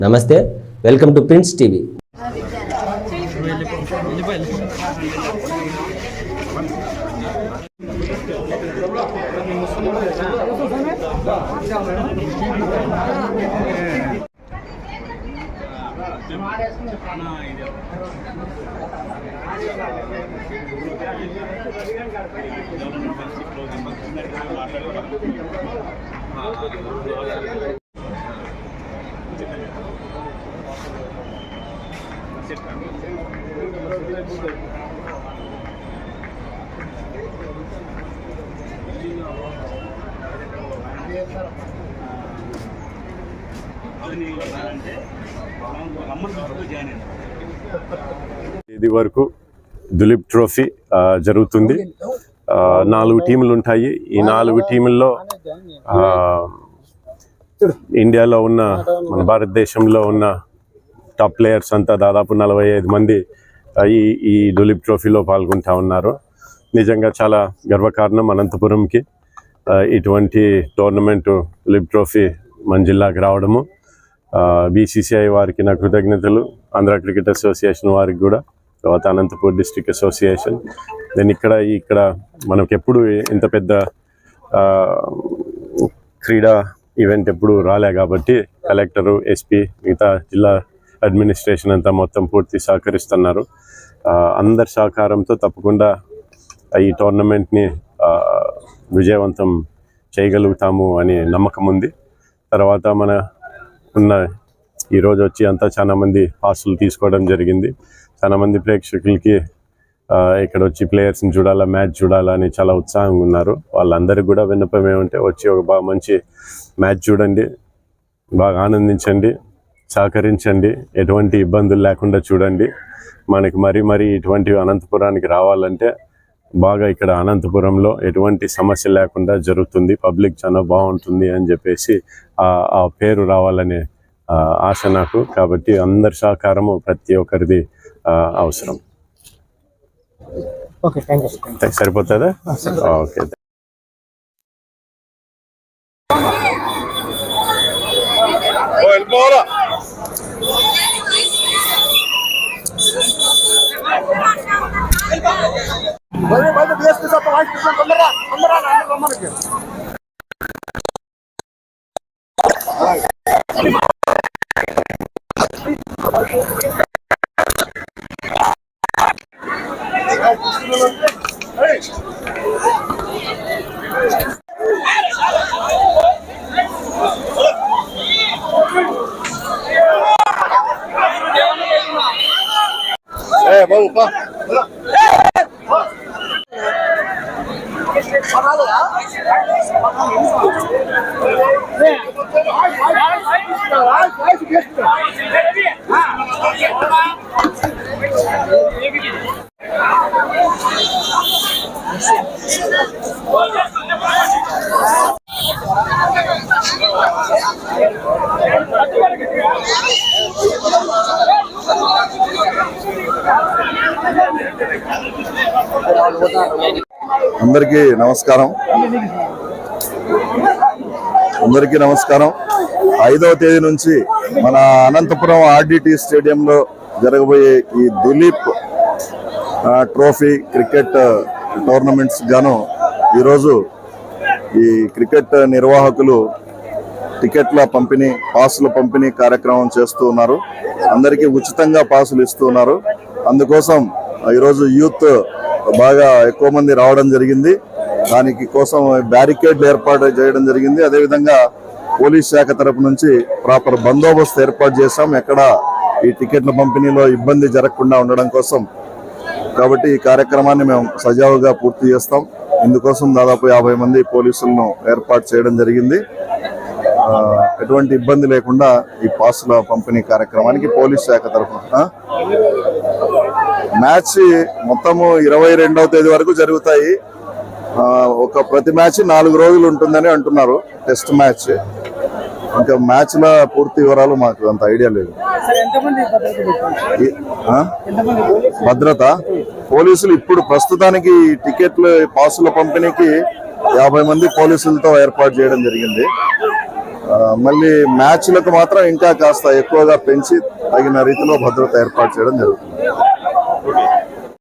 నమస్తే welcome to prince TV. ఇది వరకు దులీప్ ట్రోఫీ జరుగుతుంది. నాలుగు టీములు ఉంటాయి. ఈ నాలుగు టీముల్లో ఇండియాలో ఉన్న మన భారతదేశంలో ఉన్న టాప్ ప్లేయర్స్ అంతా దాదాపు నలభై ఐదు మంది ఈ ఈ దులీప్ ట్రోఫీలో పాల్గొంటా ఉన్నారు. నిజంగా చాలా గర్వకారణం అనంతపురంకి ఇటువంటి టోర్నమెంటు దులీప్ ట్రోఫీ మన జిల్లాకి రావడము. బీసీసీఐ వారికి నా కృతజ్ఞతలు ఆంధ్ర క్రికెట్ అసోసియేషన్ వారికి కూడా తర్వాత అనంతపూర్ డిస్ట్రిక్ట్ అసోసియేషన్. దెన్ ఇక్కడ ఇక్కడ మనకి ఎప్పుడు ఇంత పెద్ద క్రీడా ఈవెంట్ ఎప్పుడు రాలే కాబట్టి కలెక్టరు ఎస్పీ మిగతా జిల్లా అడ్మినిస్ట్రేషన్ అంతా మొత్తం పూర్తి సహకరిస్తున్నారు. అందరి సహకారంతో తప్పకుండా ఈ టోర్నమెంట్ని విజయవంతం చేయగలుగుతాము అని నమ్మకం ఉంది. తర్వాత మన ఉన్న ఈరోజు వచ్చి అంతా చాలామంది పాసులు తీసుకోవడం జరిగింది. చాలామంది ప్రేక్షకులకి ఇక్కడ వచ్చి ప్లేయర్స్ని చూడాలా మ్యాచ్ చూడాలా అని చాలా ఉత్సాహంగా ఉన్నారు. వాళ్ళందరికీ కూడా విన్నపం ఏమంటే వచ్చి ఒక బాగా మంచి మ్యాచ్ చూడండి. బాగా ఆనందించండి. సహకరించండి. ఎటువంటి ఇబ్బందులు లేకుండా చూడండి. మనకి మరీ మరీ ఇటువంటి అనంతపురానికి రావాలంటే బాగా ఇక్కడ అనంతపురంలో ఎటువంటి సమస్య లేకుండా జరుగుతుంది. పబ్లిక్ చాలా బాగుంటుంది అని చెప్పేసి ఆ- ఆ పేరు రావాలనే ఆశ నాకు. కాబట్టి అందరి సహకారము ప్రతి ఒక్కరిది అవసరం. ఓకే థ్యాంక్ యూ సరిపోతుందా. ఓకే. ಬನ್ನಿ ಬಂದು ಬಿ ಎಸ್ ಪಿ ಸ್ವಲ್ಪ voice Bırak bırak. Thank you. అందరికీ నమస్కారం. అందరికీ నమస్కారం. ఐదవ తేదీ నుంచి మన అనంతపురం ఆర్డిటి స్టేడియంలో జరగబోయే ఈ దులీప్ ట్రోఫీ క్రికెట్ టోర్నమెంట్స్ గాను ఈరోజు ఈ క్రికెట్ నిర్వాహకులు టికెట్ల పంపిణీ పాసుల పంపిణీ కార్యక్రమం చేస్తూ ఉన్నారు. అందరికీ ఉచితంగా పాసులు ఇస్తూ ఉన్నారు. అందుకోసం ఈరోజు యూత్ బాగా ఎక్కువ మంది రావడం జరిగింది. దానికి కోసం బ్యారికేడ్లు ఏర్పాటు చేయడం జరిగింది. అదేవిధంగా పోలీస్ శాఖ తరపు నుంచి ప్రాపర్ బందోబస్తు ఏర్పాటు చేశాం. ఎక్కడ ఈ టికెట్ల పంపిణీలో ఇబ్బంది జరగకుండా ఉండడం కోసం. కాబట్టి ఈ కార్యక్రమాన్ని మేము సజావుగా పూర్తి చేస్తాం. ఇందుకోసం దాదాపు యాభై మంది పోలీసులను ఏర్పాటు చేయడం జరిగింది. ఎటువంటి ఇబ్బంది లేకుండా ఈ పాసుల పంపిణీ కార్యక్రమానికి పోలీస్ శాఖ తరఫున మ్యాచ్ మొత్తము ఇరవై రెండవ తేదీ వరకు జరుగుతాయి. ఒక ప్రతి మ్యాచ్ నాలుగు రోజులు ఉంటుందని అంటున్నారు. Test match. ఇంకా మ్యాచ్ ల పూర్తి వివరాలు మాకు అంత ఐడియా లేదు. భద్రత పోలీసులు? ఇప్పుడు ప్రస్తుతానికి టికెట్లు పాసుల పంపిణీకి యాభై మంది పోలీసులతో ఏర్పాటు చేయడం జరిగింది. మళ్ళీ మ్యాచ్లకు మాత్రం ఇంకా కాస్త ఎక్కువగా పెంచి తగిన రీతిలో భద్రత ఏర్పాటు చేయడం జరుగుతుంది.